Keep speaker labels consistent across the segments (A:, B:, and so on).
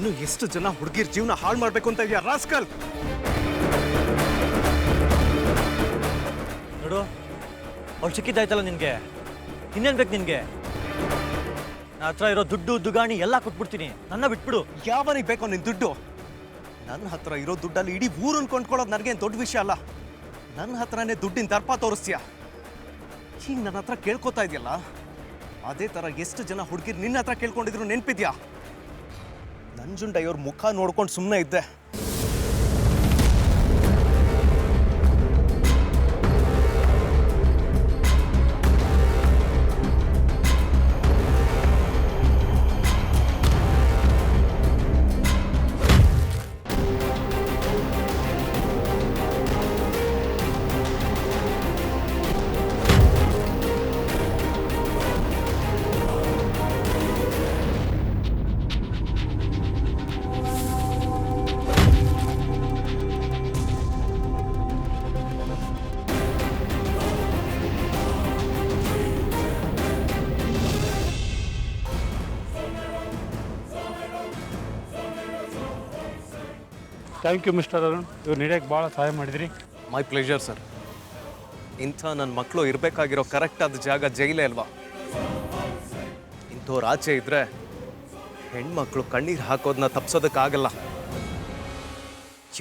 A: ಇನ್ನು ಎಷ್ಟು ಜನ ಹುಡುಗಿರ್ ಜೀವನ ಹಾಳು ಮಾಡ್ಬೇಕು ಅಂತ ಇದೆಯಾ ರಾಸ್ಕಲ್?
B: ನೋಡು ಅವ್ಳು ಸಿಕ್ಕಿದ್ದಾಯ್ತಲ್ಲ ನಿನಗೆ. ಇನ್ನೇನು ಬೇಕು ನಿನಗೆ? ನನ್ನ ಹತ್ರ ಇರೋ ದುಡ್ಡು ದುಗಾಣಿ ಎಲ್ಲ ಕೊಟ್ಬಿಡ್ತೀನಿ. ನನ್ನ ಬಿಟ್ಬಿಡು.
A: ಯಾವನಿಗೆ ಬೇಕೋ ನಿನ್ ದುಡ್ಡು? ನನ್ನ ಹತ್ರ ಇರೋ ದುಡ್ಡಲ್ಲಿ ಇಡೀ ಊರನ್ನು ಕೊಂಡ್ಕೊಳ್ಳೋದು ನನಗೇನು ದೊಡ್ಡ ವಿಷಯ ಅಲ್ಲ. ನನ್ನ ಹತ್ರನೇ ದುಡ್ಡಿನ ದರ್ಪ ತೋರಿಸ್ತೀಯ? ಈಗ ನನ್ನ ಹತ್ರ ಕೇಳ್ಕೊತಾ ಇದೆಯಲ್ಲ? ಅದೇ ಥರ ಎಷ್ಟು ಜನ ಹುಡುಗಿರು ನಿನ್ನ ಹತ್ರ ಕೇಳ್ಕೊಂಡಿದ್ರು ನೆನ್ಪಿದ್ಯಾ? ನಂಜುಂಡಯ್ಯವ್ರ ಮುಖ ನೋಡ್ಕೊಂಡು ಸುಮ್ಮನೆ ಇದ್ದೆ.
C: ಥ್ಯಾಂಕ್ ಯು ಮಿಸ್ಟರ್ ಅರುಣ್ ಇವ್ರು ನೀಡಕ್ಕೆ ಭಾಳ ಸಹಾಯ ಮಾಡಿದ್ರಿ.
A: ಮೈ ಪ್ಲೇಜರ್ ಸರ್ ಇಂಥ ನನ್ನ ಮಕ್ಕಳು ಇರಬೇಕಾಗಿರೋ ಕರೆಕ್ಟಾದ ಜಾಗ ಜೈಲೇ ಅಲ್ವಾ? ಇಂಥವ್ರು ಆಚೆ ಇದ್ರೆ ಹೆಣ್ಮಕ್ಳು ಕಣ್ಣೀರು ಹಾಕೋದನ್ನ ತಪ್ಸೋದಕ್ಕಾಗಲ್ಲ.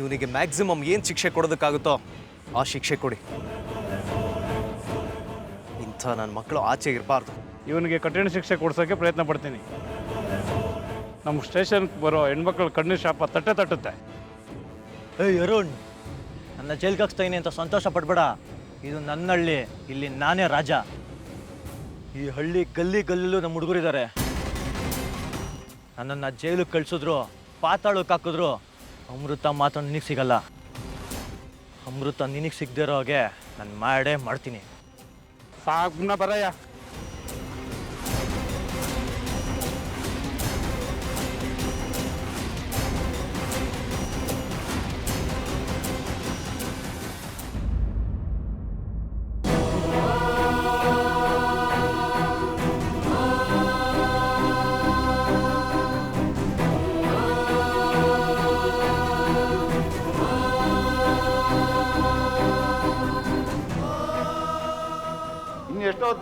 A: ಇವನಿಗೆ ಮ್ಯಾಕ್ಸಿಮಮ್ ಏನು ಶಿಕ್ಷೆ ಕೊಡೋದಕ್ಕಾಗುತ್ತೋ ಆ ಶಿಕ್ಷೆ ಕೊಡಿ. ಇಂಥ ನನ್ನ ಮಕ್ಕಳು ಆಚೆ ಇರಬಾರ್ದು.
C: ಇವನಿಗೆ ಕಠಿಣ ಶಿಕ್ಷೆ ಕೊಡ್ಸೋಕ್ಕೆ ಪ್ರಯತ್ನ ಪಡ್ತೀನಿ. ನಮ್ಮ ಸ್ಟೇಷನ್ಗೆ ಬರೋ ಹೆಣ್ಮಕ್ಳು ಕಣ್ಣೀರು ಶಾಪ ತಟ್ಟೆ ತಟ್ಟುತ್ತೆ.
B: ಏಯ್, ಅರುಣ್, ನನ್ನ ಜೈಲ್ಗೆ ಹಾಕ್ಸ್ತಾಯಿನಿ ಅಂತ ಸಂತೋಷ ಪಡ್ಬೇಡ. ಇದು ನನ್ನ ಹಳ್ಳಿ ಇಲ್ಲಿ ನಾನೇ ರಾಜ. ಈ ಹಳ್ಳಿ ಗಲ್ಲಿ ಗಲ್ಲಲ್ಲೂ ನಮ್ಮ ಹುಡುಗರಿದ್ದಾರೆ. ನನ್ನನ್ನು ಜೈಲಿಗೆ ಕಳಿಸಿದ್ರು, ಪಾತಾಳಕ್ಕೆ ಹಾಕಿದ್ರು. ಅಮೃತ ಮಾತ್ರ ನಿನಗೆ ಸಿಗಲ್ಲ. ಅಮೃತ ನಿನಗೆ ಇರೋ ಹಾಗೆ ನಾನು ಮಾಡೇ ಮಾಡ್ತೀನಿ.
C: ಸಾಕು ಬರಯ್ಯ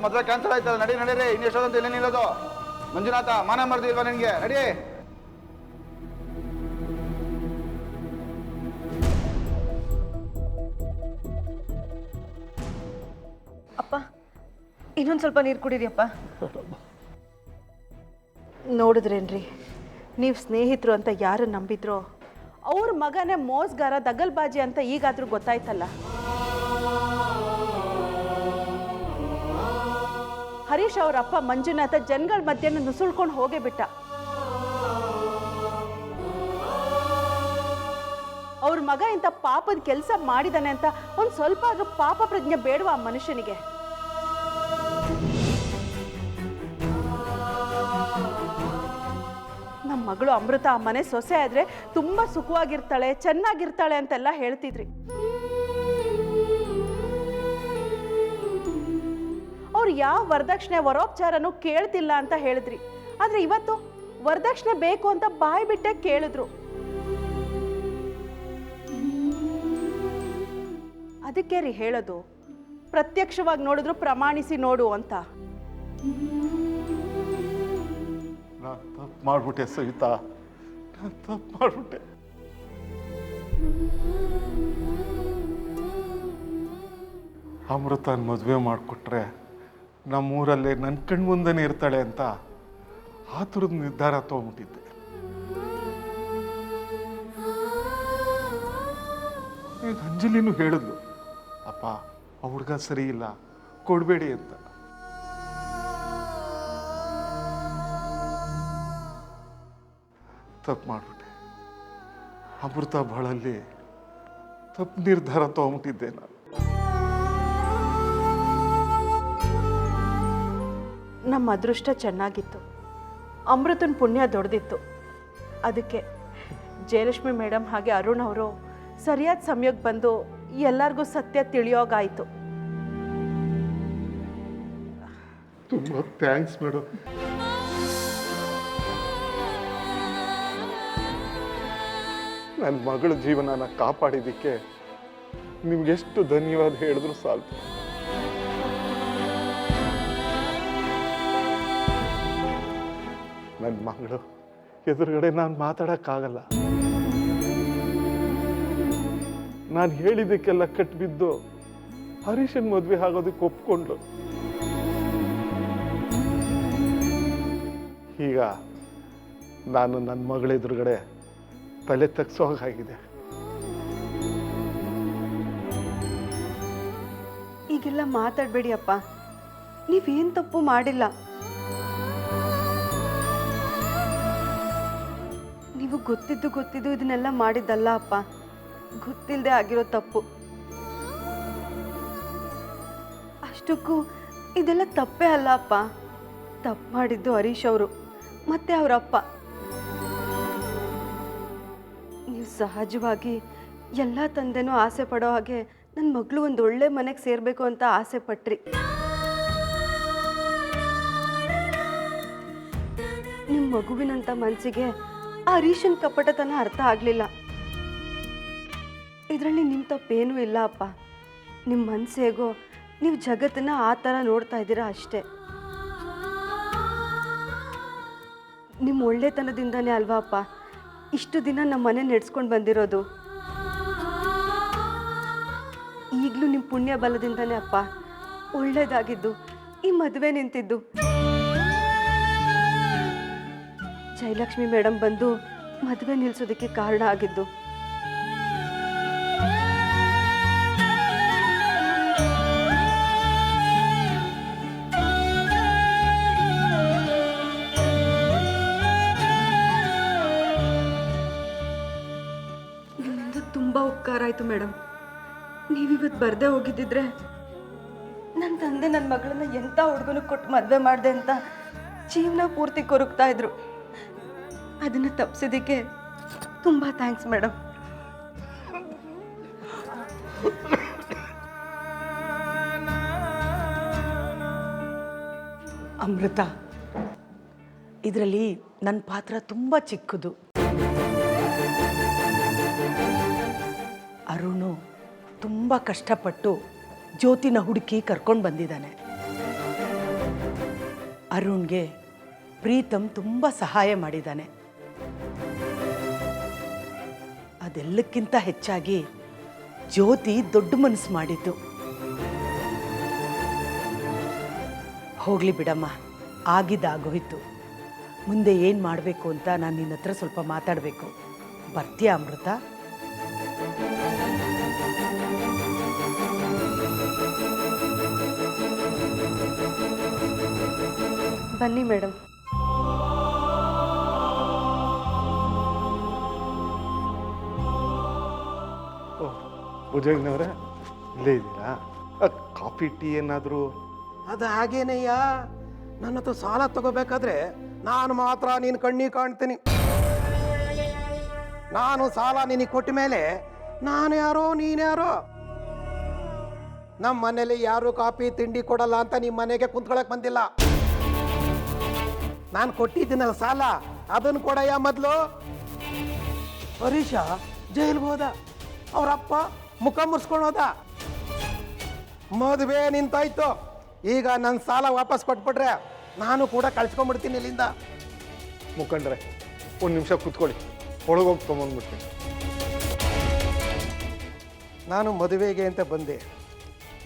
D: ಮದುವೆ ಕ್ಯಾನ್ಸಲ್ ಆಯ್ತಲ್ಲ ನಡಿ ನಡೀರಿ ಇನ್ನು ಎಷ್ಟೊಂದು ಇಲ್ಲೇ ನಿಲ್ಲೋದು. ಮಂಜುನಾಥ ಮಾನ ಮರ್ದಿಲ್ವಾ ಇಲ್ವಾ ನಿನಗೆ? ನಡಿ.
E: ಅಪ್ಪ ಇನ್ನೊಂದು ಸ್ವಲ್ಪ ನೀರು ಕುಡೀರಿಯಪ್ಪ. ನೋಡಿದ್ರೇನ್ರಿ ನೀವು ಸ್ನೇಹಿತರು ಅಂತ ಯಾರು ನಂಬಿದ್ರೋ ಅವ್ರ ಮಗನೇ ಮೋಸ್ಗಾರ ದಗಲ್ಬಾಜಿ ಅಂತ ಈಗಾದ್ರೂ ಗೊತ್ತಾಯ್ತಲ್ಲ. ಹರೀಶ್ ಅವ್ರ ಅಪ್ಪ ಮಂಜುನಾಥ ಜನಗಳ ಮಧ್ಯೆ ನುಸುಳ್ಕೊಂಡು ಹೋಗೇ ಬಿಟ್ಟ. ಅವ್ರ ಮಗ ಇಂತ ಪಾಪದ ಕೆಲಸ ಮಾಡಿದಾನೆ ಅಂತ ಒಂದು ಸ್ವಲ್ಪ ಆದ್ರೂ ಪಾಪ ಪ್ರಜ್ಞೆ ಬೇಡವಾ ಆ ಮನುಷ್ಯನಿಗೆ? ನಮ್ಮ ಮಗಳು ಅಮೃತ ಆ ಮನೆ ಸೊಸೆ ಆದ್ರೆ ತುಂಬಾ ಸುಖವಾಗಿರ್ತಾಳೆ, ಚೆನ್ನಾಗಿರ್ತಾಳೆ ಅಂತೆಲ್ಲ ಹೇಳ್ತಿದ್ರಿ. ಅವ್ರು ಯಾವ ವರದಕ್ಷಿಣೆ ವರೋಪಚಾರನೂ ಕೇಳ್ತಿಲ್ಲ ಅಂತ ಹೇಳಿದ್ರಿ. ಆದ್ರೆ ಇವತ್ತು ವರದಕ್ಷಿಣೆ ಬೇಕು ಅಂತ ಬಾಯಿ ಬಿಟ್ಟೆ ಕೇಳಿದ್ರು. ಅದಕ್ಕೆ ರೀ ಹೇಳೋದು, ಪ್ರತ್ಯಕ್ಷವಾಗಿ ನೋಡಿದ್ರು ಪ್ರಮಾಣಿಸಿ ನೋಡು ಅಂತ.
D: ನಾನು ತಪ್ಪು ಮಾಡ್ಬಿಟ್ಟೆ ಸವಿತಾ ತಪ್ಪು ಮಾಡ್ಬಿಟ್ಟೆ. ಅಮೃತನ ಮದುವೆ ಮಾಡಿಕೊಟ್ರೆ ನಮ್ಮೂರಲ್ಲೇ ನನ್ನ ಕಣ್ಮುಂದನೇ ಇರ್ತಾಳೆ ಅಂತ ಆತುರದ ನಿರ್ಧಾರ ತೊಗೊಂಬಿಟ್ಟಿದ್ದೆ. ಈಗ ಅಂಜಲಿನೂ ಹೇಳಿದ್ಲು, ಅಪ್ಪ, ಆ ಹುಡುಗ ಸರಿ ಇಲ್ಲ, ಕೊಡಬೇಡಿ ಅಂತ. ತಪ್ಪು ಮಾಡಿಬಿಟ್ಟೆ. ಅಮೃತ ಬಾಳಲ್ಲಿ ತಪ್ಪು ನಿರ್ಧಾರ ತೊಗೊಂಬಿಟ್ಟಿದ್ದೆ ನಾನು.
E: ನಮ್ಮ ಅದೃಷ್ಟ ಚೆನ್ನಾಗಿತ್ತು. ಅಮೃತನ ಪುಣ್ಯ ದೊಡ್ದಿತ್ತು. ಅದಕ್ಕೆ ಜಯಲಕ್ಷ್ಮಿ ಮೇಡಮ್ ಹಾಗೆ ಅರುಣ್ ಅವರು ಸರಿಯಾದ ಸಮಯಕ್ಕೆ ಬಂದು ಎಲ್ಲರಿಗೂ ಸತ್ಯ ತಿಳಿಯೋಗಾಯಿತು.
D: ತುಂಬ ಥ್ಯಾಂಕ್ಸ್ ಮೇಡಮ್
F: ನನ್ನ ಮಗಳ ಜೀವನನ ಕಾಪಾಡಿದ್ದಕ್ಕೆ ನಿಮ್ಗೆಷ್ಟು ಧನ್ಯವಾದ ಹೇಳಿದ್ರು ಸಾಲ್ತು ನನ್ನ ಮಗಳು. ಎದುರುಗಡೆ ನಾನು ಮಾತಾಡೋಕ್ಕಾಗಲ್ಲ. ನಾನು ಹೇಳಿದ್ದಕ್ಕೆಲ್ಲ ಕಟ್ಬಿದ್ದು ಹರೀಶನ್ ಮದುವೆ ಆಗೋದಕ್ಕೆ ಒಪ್ಕೊಂಡು ಈಗ ನಾನು ನನ್ನ ಮಗಳ ಎದುರುಗಡೆ ತಲೆ ತಗ್ಸೋ ಹಾಗಾಗಿದೆ.
G: ಈಗೆಲ್ಲ ಮಾತಾಡಬೇಡಿ ಅಪ್ಪ. ನೀವೇನ್ ತಪ್ಪು ಮಾಡಿಲ್ಲ. ನೀವು ಗೊತ್ತಿದ್ದು ಗೊತ್ತಿದ್ದು ಇದನ್ನೆಲ್ಲ ಮಾಡಿದ್ದಲ್ಲ ಅಪ್ಪ ಗೊತ್ತಿಲ್ಲದೆ ಆಗಿರೋ ತಪ್ಪು. ಅಷ್ಟಕ್ಕೂ ಇದೆಲ್ಲ ತಪ್ಪೇ ಅಲ್ಲ ಅಪ್ಪ ತಪ್ಪು ಮಾಡಿದ್ದು ಹರೀಶ್ ಅವರು, ಮತ್ತೆ ಅವರಪ್ಪ. ನೀವು ಸಹಜವಾಗಿ ಎಲ್ಲ ತಂದೆನೂ ಆಸೆ ಪಡೋ ಹಾಗೆ ನನ್ನ ಮಗಳು ಒಂದು ಒಳ್ಳೆ ಮನೆಗೆ ಸೇರಬೇಕು ಅಂತ ಆಸೆ ಪಟ್ರಿ. ನಿಮ್ಮ ಮಗುವಿನಂಥ ಮನಸ್ಸಿಗೆ ಆ ಹರೀಶನ್ ಕಪಟತನ ಅರ್ಥ ಆಗಲಿಲ್ಲ. ಇದರಲ್ಲಿ ನಿಮ್ಮ ತಪ್ಪೇನೂ ಇಲ್ಲ ಅಪ್ಪ. ನಿಮ್ಮ ಮನಸ್ಸು ಹೇಗೋ ನೀವು ಜಗತ್ತನ್ನ ಆ ಥರ ನೋಡ್ತಾ ಇದ್ದೀರಾ ಅಷ್ಟೇ. ನಿಮ್ಮ ಒಳ್ಳೆತನದಿಂದನೇ ಅಲ್ವಾ ಅಪ್ಪ? ಇಷ್ಟು ದಿನ ನಮ್ಮ ಮನೆ ನಡೆಸ್ಕೊಂಡು ಬಂದಿರೋದು. ಈಗಲೂ ನಿಮ್ಮ ಪುಣ್ಯ ಬಲದಿಂದನೇ ಅಪ್ಪ. ಒಳ್ಳೇದಾಗಿದ್ದು, ಈ ಮದುವೆ ನಿಂತಿದ್ದು. ಜಯಲಕ್ಷ್ಮಿ ಮೇಡಮ್ ಬಂದು ಮದುವೆ ನಿಲ್ಸೋದಕ್ಕೆ ಕಾರಣ ಆಗಿದ್ದು. ನಿಮ್ಮಿಂದ ತುಂಬ ಉಪಕಾರ ಆಯಿತು ಮೇಡಮ್ ನೀವಿವತ್ತು ಬರದೇ ಹೋಗಿದ್ದಿದ್ರೆ ನನ್ನ ತಂದೆ ನನ್ನ ಮಗಳನ್ನ ಎಂಥ ಹುಡುಗನ ಕೊಟ್ಟು ಮದುವೆ ಮಾಡಿದೆ ಅಂತ ಜೀವನ ಪೂರ್ತಿ ಕೊರಗ್ತಾ ಇದ್ರು. ಅದನ್ನು ತಪ್ಪಿಸಿದ್ದಕ್ಕೆ ತುಂಬ ಥ್ಯಾಂಕ್ಸ್ ಮೇಡಮ್
H: ಅಮೃತ, ಇದರಲ್ಲಿ ನನ್ನ ಪಾತ್ರ ತುಂಬ ಚಿಕ್ಕದು. ಅರುಣ್ ತುಂಬ ಕಷ್ಟಪಟ್ಟು ಜ್ಯೋತಿನ ಹುಡುಕಿ ಕರ್ಕೊಂಡು ಬಂದಿದ್ದಾನೆ. ಅರುಣ್ಗೆ ಪ್ರೀತಮ್ ತುಂಬ ಸಹಾಯ ಮಾಡಿದ್ದಾನೆ. ಅದೆಲ್ಲಕ್ಕಿಂತ ಹೆಚ್ಚಾಗಿ ಜ್ಯೋತಿ ದೊಡ್ಡ ಮನಸ್ಸು ಮಾಡಿದ್ದು. ಹೋಗಲಿ ಬಿಡಮ್ಮ, ಆಗಿದ್ದಾಗೋಯ್ತು. ಮುಂದೆ ಏನು ಮಾಡಬೇಕು ಅಂತ ನಾನು ನಿನ್ನ ಹತ್ರ ಸ್ವಲ್ಪ ಮಾತಾಡಬೇಕು. ಬರ್ತೀಯಾ ಅಮೃತ?
G: ಬನ್ನಿ ಮೇಡಮ್
F: ಭುಜಂಗನವ್ರೆ ಇಲ್ಲೇ ಇದ್ದೀರಾ? ಕಾಫಿ, ಟೀ ಏನಾದರೂ?
I: ಅದು ಹಾಗೇನಯ್ಯ ನನ್ನ ಹತ್ರ ಸಾಲ ತಗೋಬೇಕಾದ್ರೆ ನಾನು ಮಾತ್ರ ನೀನು ಕಣ್ಣಿ ಕಾಣ್ತೀನಿ. ನಾನು ಸಾಲ ನಿನಗೆ ಕೊಟ್ಟ ಮೇಲೆ ನಾನು ಯಾರೋ, ನೀನು ಯಾರೋ? ನಮ್ಮ ಮನೇಲಿ ಯಾರು ಕಾಫಿ, ತಿಂಡಿ ಕೊಡಲ್ಲ ಅಂತ ನಿಮ್ಮ ಮನೆಗೆ ಕುಂತ್ಕೊಳಕ್ ಬಂದಿಲ್ಲ. ನಾನು ಕೊಟ್ಟಿದ್ದೀನಲ್ಲ ಸಾಲ ಅದನ್ನು ಕೊಡಯ್ಯ ಮೊದಲು. ಹರೀಶ, ಜೈಲ್ಗೆ ಹೋದ. ಅವರಪ್ಪ ಮುಖ ಮುರ್ಸ್ಕೊಂಡು ಹೋದ ಮದುವೆ ನಿಂತಾಯ್ತು. ಈಗ ನನ್ನ ಸಾಲ ವಾಪಸ್ ಕೊಟ್ಬಿಟ್ರೆ ನಾನು ಕೂಡ ಕಳ್ಸ್ಕೊಂಡ್ಬಿಡ್ತೀನಿ ಇಲ್ಲಿಂದ.
F: ಮುಖಂಡ್ರೆ ಒಂದು ನಿಮಿಷ ಕೂತ್ಕೊಳ್ಳಿ. ಒಳಗೋಗಿ ತೊಗೊಂಡ್ಬಿಡ್ತೀನಿ
I: ನಾನು ಮದುವೆಗೆ ಅಂತ ಬಂದೆ.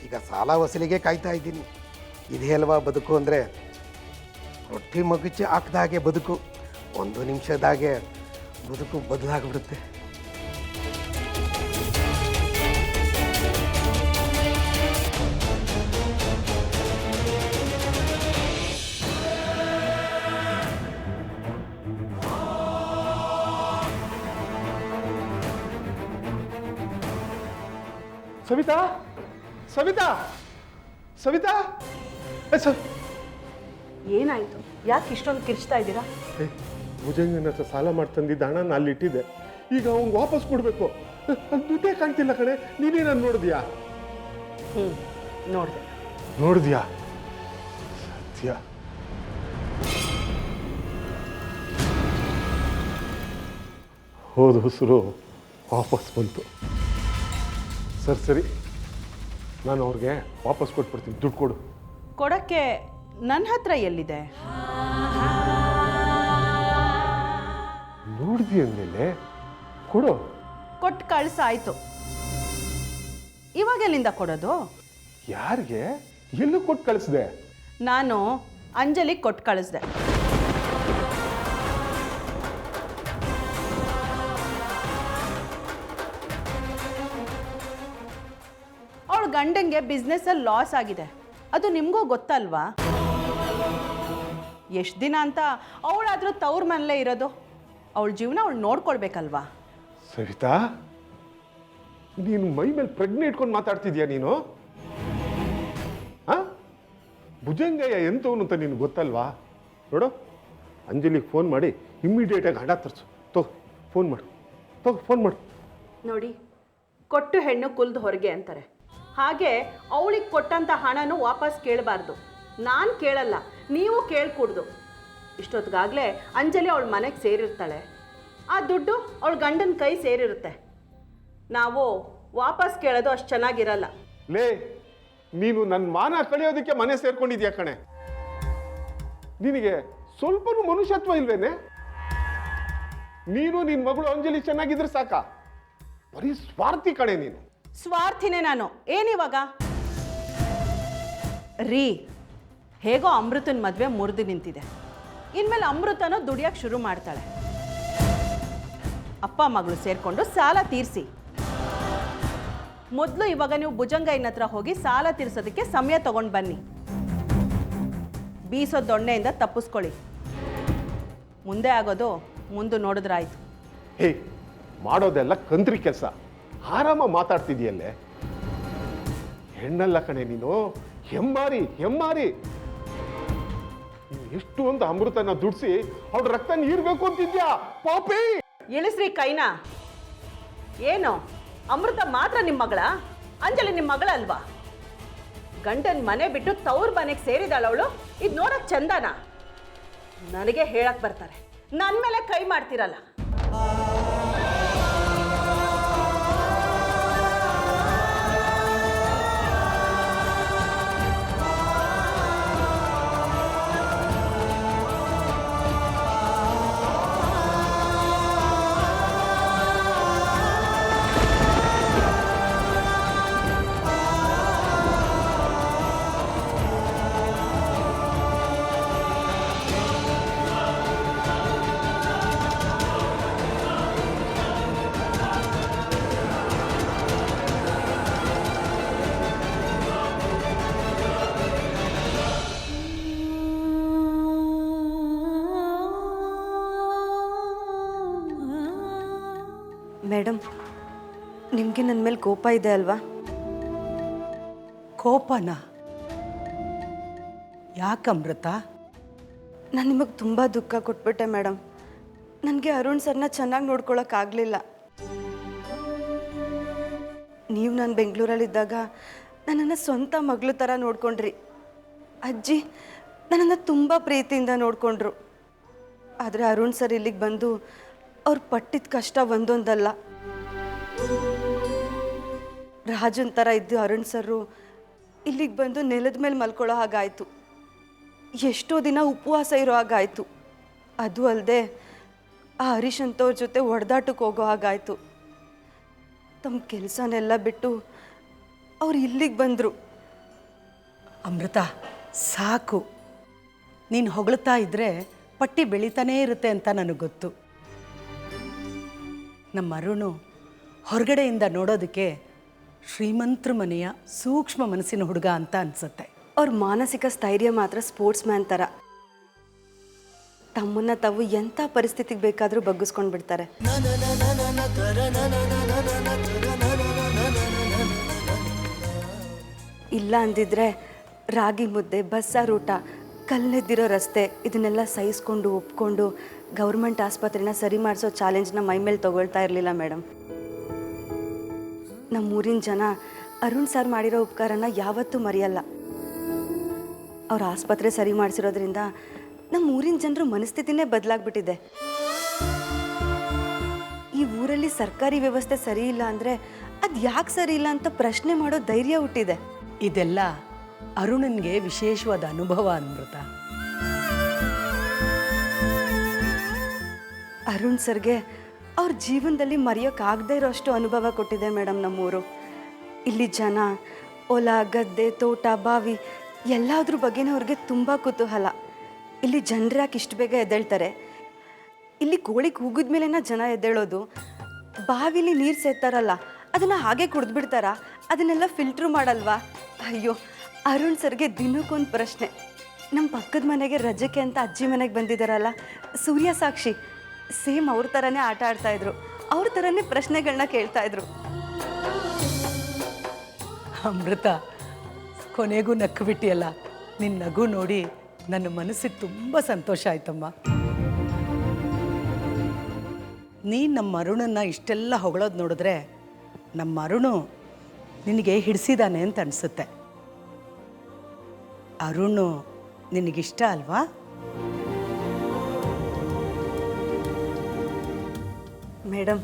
I: ಈಗ ಸಾಲ ವಸೂಲಿಗೆ ಕಾಯ್ತಾ ಇದ್ದೀನಿ. ಇದೇ ಅಲ್ವಾ ಬದುಕು ಅಂದರೆ? ರೊಟ್ಟಿ ಮಗುಚಿ ಹಾಕ್ದಾಗೆ ಬದುಕು. ಒಂದು ನಿಮಿಷದಾಗೆ ಬದುಕು ಬದಲಾಗ್ಬಿಡುತ್ತೆ.
F: ಸವಿತಾ? ಸವಿತಾ? ಸವಿತಾ? ಏ, ಸ
G: ಏನಾಯಿತು? ಯಾಕೆ ಇಷ್ಟೊಂದು ಕಿರ್ಚ್ತಾ ಇದ್ದೀರಾ?
F: ಏ, ಭುಜಂಗನ ಹತ್ರ ಸಾಲ ಮಾಡಿ ತಂದಿದ್ದ ಹಣ ನಾನು ಅಲ್ಲಿಟ್ಟಿದ್ದೆ. ಈಗ ಅವ್ನಿಗೆ ವಾಪಸ್ ಕೊಡಬೇಕು. ಅದು ದುಡ್ಡೇ ಕಾಣ್ತಿಲ್ಲ ಕಣೆ. ನೀನೇ ನಾನು ನೋಡಿದ್ಯಾ?
G: ಹ್ಞೂ ನೋಡಿದೆ.
F: ನೋಡಿದ್ಯಾ? ಸತ್ಯ. ಹೋದ ಉಸಿರು
D: ವಾಪಸ್ ಬಂತು. ಸರಿ ಸರಿ. ನಾನು ಅವ್ರಿಗೆ ವಾಪಸ್ ಕೊಟ್ಬಿಡ್ತೀನಿ. ದುಡ್ಡು ಕೊಡು.
E: ಕೊಡಕ್ಕೆ ನನ್ನ ಹತ್ರ ಎಲ್ಲಿದೆ?
D: ನೋಡಿದಿ ಅಂದಮೇಲೆ ಕೊಡು.
E: ಕೊಟ್ಟು ಕಳ್ಸಾಯ್ತು. ಇವಾಗ ಎಲ್ಲಿಂದ ಕೊಡೋದು?
D: ಯಾರಿಗೆ? ಎಲ್ಲೂ ಕೊಟ್ಟು ಕಳಿಸಿದೆ?
E: ನಾನು ಅಂಜಲಿಗೆ ಕೊಟ್ಟು ಕಳಿಸ್ದೆ. ಗಂಡಂಗೆ ಬಿಸ್ನೆಸ್ಸಲ್ಲಿ ಲಾಸ್ ಆಗಿದೆ. ಅದು ನಿಮಗೂ ಗೊತ್ತಲ್ವಾ? ಎಷ್ಟು ದಿನ ಅಂತ ಅವಳಾದರೂ ತವ್ರ ಮನೇಲೇ ಇರೋದು. ಅವಳ ಜೀವನ ಅವಳು ನೋಡ್ಕೊಳ್ಬೇಕಲ್ವಾ?
D: ಸವಿತಾ ನೀನು ಮೈ ಮೇಲೆ ಪ್ರಜ್ಞೆ ಇಟ್ಕೊಂಡು ಮಾತಾಡ್ತಿದ್ಯಾ ನೀನು? ಭುಜಂಗಯ್ಯ ಎಂಥವನು ಅಂತ ನೀನು ಗೊತ್ತಲ್ವಾ? ನೋಡು ಅಂಜಲಿಗೆ ಫೋನ್ ಮಾಡಿ ಇಮ್ಮಿಡಿಯೇಟಾಗಿ ಹಣ ತರಿಸು. ತೋ ಫೋನ್ ಮಾಡು. ತೋ ಫೋನ್ ಮಾಡು.
E: ನೋಡಿ ಕೊಟ್ಟು ಹೆಣ್ಣು ಕುಲ್ದು ಹೊರಗೆ ಅಂತಾರೆ. ಹಾಗೆ ಅವಳಿಗೆ ಕೊಟ್ಟಂಥ ಹಣನೂ ವಾಪಸ್ ಕೇಳಬಾರ್ದು. ನಾನು ಕೇಳಲ್ಲ, ನೀವು ಕೇಳ್ಕೂಡ್ದು. ಇಷ್ಟೊತ್ತಿಗಾಗಲೇ ಅಂಜಲಿ ಅವಳ ಮನೆಗೆ ಸೇರಿರ್ತಾಳೆ. ಆ ದುಡ್ಡು ಅವಳ ಗಂಡನ ಕೈ ಸೇರಿರುತ್ತೆ. ನಾವು ವಾಪಸ್ ಕೇಳೋದು ಅಷ್ಟು ಚೆನ್ನಾಗಿರಲ್ಲ.
D: ಲೇ, ನೀನು ನನ್ನ ಮಾನ ಕಳೆಯೋದಕ್ಕೆ ಮನೆ ಸೇರ್ಕೊಂಡಿದ್ಯಾ ಕಣೆ? ನಿನಗೆ ಸ್ವಲ್ಪನೂ ಮನುಷ್ಯತ್ವ ಇಲ್ವೇನೆ? ನೀನು ನಿನ್ನ ಮಗಳು ಅಂಜಲಿ ಚೆನ್ನಾಗಿದ್ರೆ ಸಾಕ? ಬರೀ ಸ್ವಾರ್ಥಿ ಕಣೆ ನೀನು.
E: ಸ್ವಾರ್ಥಿನೇ ನಾನು. ಏನಿವಾಗ ರೀ, ಹೇಗೋ ಅಮೃತನ ಮದುವೆ ಮುರಿದು ನಿಂತಿದೆ. ಇನ್ಮೇಲೆ ಅಮೃತನೂ ದುಡಿಯೋಕೆ ಶುರು ಮಾಡ್ತಾಳೆ. ಅಪ್ಪ ಮಗಳು ಸೇರಿಕೊಂಡು ಸಾಲ ತೀರಿಸಿ. ಮೊದಲು ಇವಾಗ ನೀವು ಭುಜಂಗಯ್ಯನ ಹತ್ರ ಹೋಗಿ ಸಾಲ ತೀರಿಸೋದಕ್ಕೆ ಸಮಯ ತಗೊಂಡು ಬನ್ನಿ. ಬೀಸೋ ದೊಣ್ಣೆಯಿಂದ ತಪ್ಪಿಸ್ಕೊಳ್ಳಿ. ಮುಂದೆ ಆಗೋದು ಮುಂದೆ ನೋಡಿದ್ರಾಯ್ತು.
D: ಹೇ, ಮಾಡೋದೆಲ್ಲ ಕಂತ್ರಿ ಕೆಲಸ. ಆರಾಮ ಮಾತಾಡ್ತಿದೆಯಲ್ಲೇ ಹೆಣ್ಣಲ್ಲ ಕಣೆ ನೀನು. ಹೆಮ್ಮಾರಿ ಹೆಮ್ಮಾರಿ. ಎಷ್ಟು ಅಂತ ಅಮೃತನ ದುಡಿಸಿ ಅವ್ರ ರಕ್ತ ನೀರ್ಬೇಕು ಅಂತಿದ್ಯಾ? ಪಾಪಿ!
E: ಇಳಿಸ್ರಿ ಕೈನ? ಏನು? ಅಮೃತ ಮಾತ್ರ ನಿಮ್ಮ ಮಗಳ? ಅಂಜಲಿ ನಿಮ್ಮ ಮಗಳಲ್ವಾ ಗಂಡನ ಮನೆ ಬಿಟ್ಟು ತವ್ರ ಮನೆಗೆ ಸೇರಿದಾಳವಳು ಇದು ನೋಡಕ್ ಚಂದನ? ನನಗೆ ಹೇಳಕ್ ಬರ್ತಾರೆ. ನನ್ನ ಮೇಲೆ ಕೈ ಮಾಡ್ತಿರಲ್ಲ.
G: ಮೇಡಮ್ ನಿಮಗೆ ನನ್ನ ಮೇಲೆ ಕೋಪ ಇದೆ ಅಲ್ವಾ?
J: ಕೋಪನ? ಯಾಕಮೃತ
G: ನಾನು ನಿಮಗೆ ತುಂಬ ದುಃಖ ಕೊಟ್ಬಿಟ್ಟೆ ಮೇಡಮ್. ನನಗೆ ಅರುಣ್ ಸರ್ನ ಚೆನ್ನಾಗಿ ನೋಡ್ಕೊಳಕ್ಕಾಗಲಿಲ್ಲ ನೀವು ನಾನು ಬೆಂಗಳೂರಲ್ಲಿದ್ದಾಗ ನನ್ನನ್ನು ಸ್ವಂತ ಮಗಳು ಥರ ನೋಡ್ಕೊಂಡ್ರಿ. ಅಜ್ಜಿ ನನ್ನನ್ನು ತುಂಬ ಪ್ರೀತಿಯಿಂದ ನೋಡಿಕೊಂಡ್ರು. ಆದರೆ ಅರುಣ್ ಸರ್ ಇಲ್ಲಿಗೆ ಬಂದು ಅವ್ರು ಪಟ್ಟಿದ ಕಷ್ಟ ಒಂದೊಂದಲ್ಲ. ರಾಜನ್ ಥರ ಇದ್ದು ಅರುಣ್ ಸರ್ ಇಲ್ಲಿಗೆ ಬಂದು ನೆಲದ ಮೇಲೆ ಮಲ್ಕೊಳ್ಳೋ ಹಾಗಾಯಿತು. ಎಷ್ಟೋ ದಿನ ಉಪವಾಸ ಇರೋ ಹಾಗಾಯಿತು. ಅದು ಅಲ್ಲದೆ ಆ ಹರೀಶ್ ಅಂತವ್ರ ಜೊತೆ ಒಡೆದಾಟಕ್ಕೆ ಹೋಗೋ ಹಾಗಾಯಿತು. ತಮ್ಮ ಕೆಲಸನೆಲ್ಲ ಬಿಟ್ಟು ಅವ್ರು ಇಲ್ಲಿಗೆ ಬಂದರು.
J: ಅಮೃತ, ಸಾಕು. ನೀನು ಹೊಗಳ್ತಾ ಇದ್ರೆ ಪಟ್ಟಿ ಬೆಳೀತಾನೇ ಇರುತ್ತೆ ಅಂತ ನನಗೆ ಗೊತ್ತು. ನಮ್ಮ ಅರುಣು ಹೊರಗಡೆಯಿಂದ ನೋಡೋದಕ್ಕೆ ಶ್ರೀಮಂತ್ರ ಮನೆಯ ಸೂಕ್ಷ್ಮ ಮನಸ್ಸಿನ ಹುಡುಗ ಅಂತ ಅನ್ಸುತ್ತೆ.
G: ಅವ್ರ ಮಾನಸಿಕ ಸ್ಥೈರ್ಯ ಮಾತ್ರ ಸ್ಪೋರ್ಟ್ಸ್ ಮ್ಯಾನ್ ಥರ ತಮ್ಮನ್ನ ತಾವು ಎಂಥ ಪರಿಸ್ಥಿತಿಗೆ ಬೇಕಾದರೂ ಬಗ್ಗಿಸ್ಕೊಂಡು ಬಿಡ್ತಾರೆ. ಇಲ್ಲ ಅಂದಿದ್ರೆ ರಾಗಿ ಮುದ್ದೆ ಬಸ್ಸಾರೂಟ ಕಲ್ಲೆದ್ದಿರೋ ರಸ್ತೆ, ಇದನ್ನೆಲ್ಲ ಸಹಿಸ್ಕೊಂಡು, ಒಪ್ಕೊಂಡು ಗೌರ್ಮೆಂಟ್ ಆಸ್ಪತ್ರೆನ ಸರಿ ಮಾಡಿಸೋ ಚಾಲೆಂಜ್ನ ಮೈ ಮೇಲೆ ತಗೊಳ್ತಾ ಇರಲಿಲ್ಲ ಮೇಡಮ್ ನಮ್ಮ ಊರಿನ ಜನ ಅರುಣ್ ಸರ್ ಮಾಡಿರೋ ಉಪಕಾರನ ಯಾವತ್ತೂ ಮರೆಯಲ್ಲ. ಅವ್ರ ಆಸ್ಪತ್ರೆ ಸರಿ ಮಾಡಿಸಿರೋದ್ರಿಂದ ನಮ್ಮ ಊರಿನ ಜನರ ಮನಸ್ಥಿತಿನೇ ಬದಲಾಗ್ಬಿಟ್ಟಿದೆ. ಈ ಊರಲ್ಲಿ ಸರ್ಕಾರಿ ವ್ಯವಸ್ಥೆ ಸರಿ ಇಲ್ಲ ಅಂದರೆ ಅದು ಯಾಕೆ ಸರಿ ಇಲ್ಲ ಅಂತ ಪ್ರಶ್ನೆ ಮಾಡೋ ಧೈರ್ಯ ಹುಟ್ಟಿದೆ.
J: ಇದೆಲ್ಲ ಅರುಣನ್ಗೆ ವಿಶೇಷವಾದ ಅನುಭವ ಅಮೃತ.
G: ಅರುಣ್ ಸರ್ಗೆ ಅವ್ರ ಜೀವನದಲ್ಲಿ ಮರೆಯೋಕ್ಕಾಗದೇ ಇರೋಷ್ಟು ಅನುಭವ ಕೊಟ್ಟಿದೆ ಮೇಡಮ್ ನಮ್ಮೂರು. ಇಲ್ಲಿ ಜನ, ಹೊಲ, ಗದ್ದೆ, ತೋಟ, ಬಾವಿ ಎಲ್ಲದ್ರ ಬಗ್ಗೆನೂ ಅವ್ರಿಗೆ ತುಂಬ ಕುತೂಹಲ. ಇಲ್ಲಿ ಜನರು ಯಾಕೆ ಇಷ್ಟು ಬೇಗ ಎದ್ದೇಳ್ತಾರೆ. ಇಲ್ಲಿ ಕೋಳಿ ಕೂಗಿದ ಮೇಲೆನ ಜನ ಎದ್ದೇಳೋದು. ಬಾವಿಲಿ ನೀರು ಸೇರ್ತಾರಲ್ಲ ಅದನ್ನು ಹಾಗೆ ಕುಡಿದ್ಬಿಡ್ತಾರ? ಅದನ್ನೆಲ್ಲ ಫಿಲ್ಟ್ರ್ ಮಾಡಲ್ವಾ? ಅಯ್ಯೋ, ಅರುಣ್ ಸರ್ಗೆ ದಿನಕ್ಕೊಂದು ಪ್ರಶ್ನೆ. ನಮ್ಮ ಪಕ್ಕದ ಮನೆಗೆ ರಜಕ್ಕೆ ಅಂತ ಅಜ್ಜಿ ಮನೆಗೆ ಬಂದಿದ್ದಾರಲ್ಲ ಸೂರ್ಯ ಸಾಕ್ಷಿ. ಸೇಮ್ ಅವ್ರ ಥರನೇ ಆಟ ಆಡ್ತಾಯಿದ್ರು ಅವ್ರ ಥರನೇ ಪ್ರಶ್ನೆಗಳನ್ನ ಕೇಳ್ತಾಯಿದ್ರು
J: ಅಮೃತ, ಕೊನೆಗೂ ನಕ್ಕು ಬಿಟ್ಟಿಯಲ್ಲ ನಿನ್ನ ನಗು ನೋಡಿ ನನ್ನ ಮನಸ್ಸಿಗೆ ತುಂಬ ಸಂತೋಷ ಆಯ್ತಮ್ಮ. ನೀ ನಮ್ಮ ಅರುಣನ್ನ ಇಷ್ಟೆಲ್ಲ ಹೊಗಳೋದು ನೋಡಿದ್ರೆ ನಮ್ಮ ಅರುಣು ನಿನಗೆ ಹಿಡಿಸಿದಾನೆ ಅಂತ ಅನಿಸುತ್ತೆ. ಅರುಣು ನಿನಗಿಷ್ಟ ಅಲ್ವಾ?
G: ಮೇಡಮ್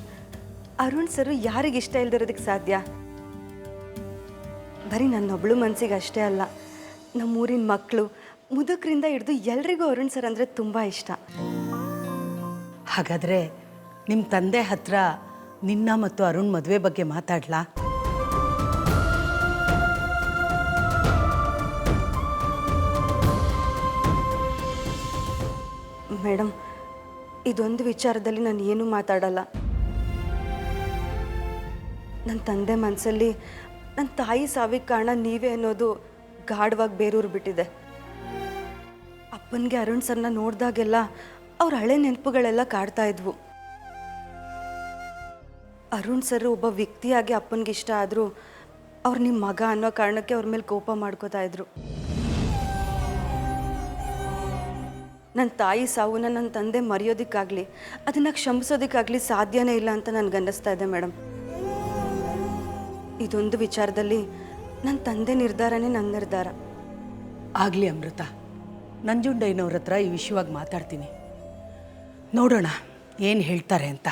G: ಅರುಣ್ ಸರ್ ಯಾರಿಗೆ ಇಷ್ಟ ಇಲ್ದಿರೋದಕ್ಕೆ ಸಾಧ್ಯ? ಬರೀ ನನ್ನೊಬ್ಳು ಮನಸ್ಸಿಗೆ ಅಷ್ಟೇ ಅಲ್ಲ, ನಮ್ಮೂರಿನ ಮಕ್ಕಳು ಮುದುಕರಿಂದ ಹಿಡಿದು ಎಲ್ರಿಗೂ ಅರುಣ್ ಸರ್ ಅಂದರೆ ತುಂಬ ಇಷ್ಟ.
J: ಹಾಗಾದರೆ ನಿಮ್ಮ ತಂದೆ ಹತ್ರ ನಿನ್ನ ಮತ್ತು ಅರುಣ್ ಮದುವೆ ಬಗ್ಗೆ ಮಾತಾಡ್ಲಾ?
G: ಇದೊಂದು ವಿಚಾರದಲ್ಲಿ ನಾನು ಏನೂ ಮಾತಾಡಲ್ಲ. ನನ್ನ ತಂದೆ ಮನಸ್ಸಲ್ಲಿ ನನ್ನ ತಾಯಿ ಸಾವಿಗೆ ಕಾರಣ ನೀವೇ ಅನ್ನೋದು ಗಾಢವಾಗಿ ಬೇರೂರು ಬಿಟ್ಟಿದೆ. ಅಪ್ಪನಿಗೆ ಅರುಣ್ ಸರ್ನ ನೋಡಿದಾಗೆಲ್ಲ ಅವ್ರ ಹಳೆ ನೆನಪುಗಳೆಲ್ಲ ಕಾಡ್ತಾ ಇದ್ವು. ಅರುಣ್ ಸರ್ ಒಬ್ಬ ವ್ಯಕ್ತಿಯಾಗಿ ಅಪ್ಪನಿಗೆ ಇಷ್ಟ ಆದರೂ ಅವ್ರು ನಿಮ್ಮ ಮಗ ಅನ್ನೋ ಕಾರಣಕ್ಕೆ ಅವ್ರ ಮೇಲೆ ಕೋಪ ಮಾಡ್ಕೋತಾ ಇದ್ರು. ನನ್ನ ತಾಯಿ ಸಾವನ್ನ ನನ್ನ ತಂದೆ ಮರೆಯೋದಕ್ಕಾಗಲಿ, ಅದನ್ನ ಕ್ಷಮಿಸೋದಕ್ಕಾಗಲಿ ಸಾಧ್ಯನೇ ಇಲ್ಲ ಅಂತ ನನಗೆ ಅನ್ನಿಸ್ತಾ ಇದೆ ಮೇಡಮ್ ಇದೊಂದು ವಿಚಾರದಲ್ಲಿ ನನ್ನ ತಂದೆ ನಿರ್ಧಾರನೇ ನನ್ನ ನಿರ್ಧಾರ.
J: ಆಗಲಿ ಅಮೃತ, ನಂಜುಂಡಯ್ಯನವ್ರ ಹತ್ರ ಈ ವಿಷಯವಾಗಿ ಮಾತಾಡ್ತೀನಿ. ನೋಡೋಣ, ಏನು ಹೇಳ್ತಾರೆ ಅಂತ.